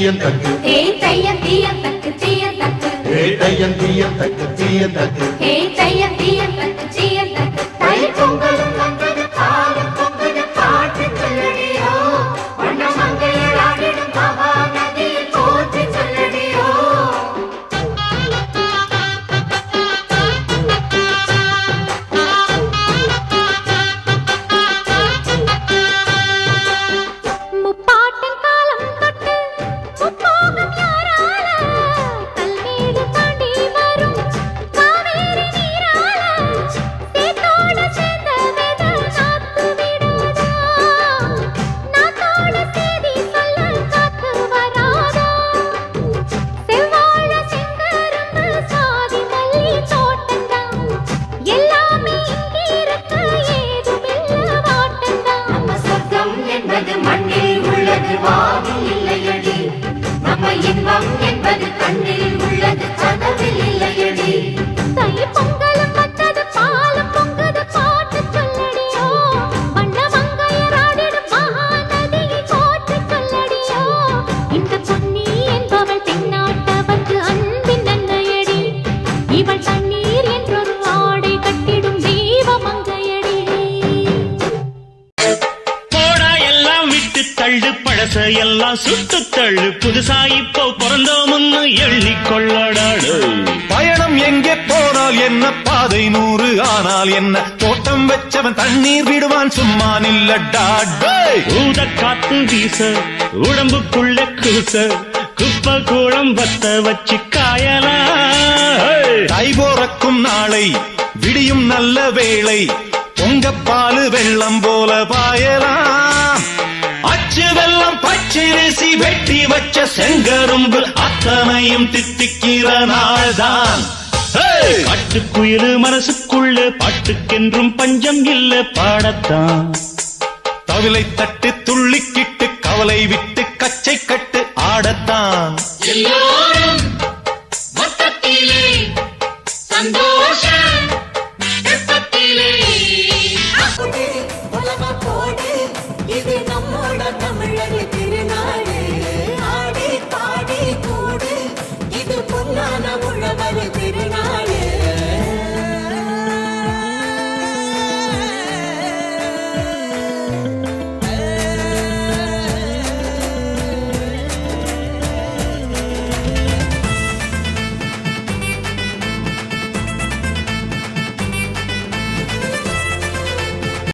தீயன் தக்கு ஹே தையம் தீயம் தக்கு தீயம் தக்கு தையன் தீயன் தக்கு தீயன் தக்கு ஹே இன்பம் என்பது கண்ணில் உள்ளது கனவில் இல்லையடி. தை பொங்கலும் வந்தது பாலும் பொங்குது பாட்டு சொல்லடியோ. வண்ண மங்கையராடிடும் மகாநதியை போற்றி சொல்லடியோ. இந்த பொன்னி என்பவள் தென்னாட்டவர்க்கு அன்பின் நன்மையடி. இவள் தண்ணீர் என்றொரு ஆடை கட்டிடும் தெய்வ மங்கையடி போடா எல்லாம் விட்டு தள்ளு பழச எல்லாம் சுட்டு தள்ளு. புதுசா இப்போ பிறந்தோம்னு எள்ளி கொள்ளடாடு. பயணம் எங்கே போனால் என்ன? பாதை நூறு ஆனால் என்ன? தோட்டம் வச்சவன் தண்ணீர் விடுவான் சும்மா நில்லடா. ஊத காத்து வீச உடம்புக்குள்ள கூச குப்பை கூளம் வத்த வச்சு காயலா. தை போறக்கும் நாளை விடியும் நல்ல வேளை பொங்கப்பாலு வெள்ளம் போல பாயலாம் அச்சு பச்சரிசி வெட்டி வச்ச செங்கரும்பு அத்தனையும் தித்திக்கிற நாள்தான் ஹேய்! மனசுக்குள்ள பாட்டுக்கென்றும் பஞ்சம் இல்ல பாடத்தான் தவிலை தட்டு துள்ளிக்கிட்டு கவலை விட்டு கச்சை கட்டு ஆடத்தான் எல்லோரும் சந்தோஷம் போடு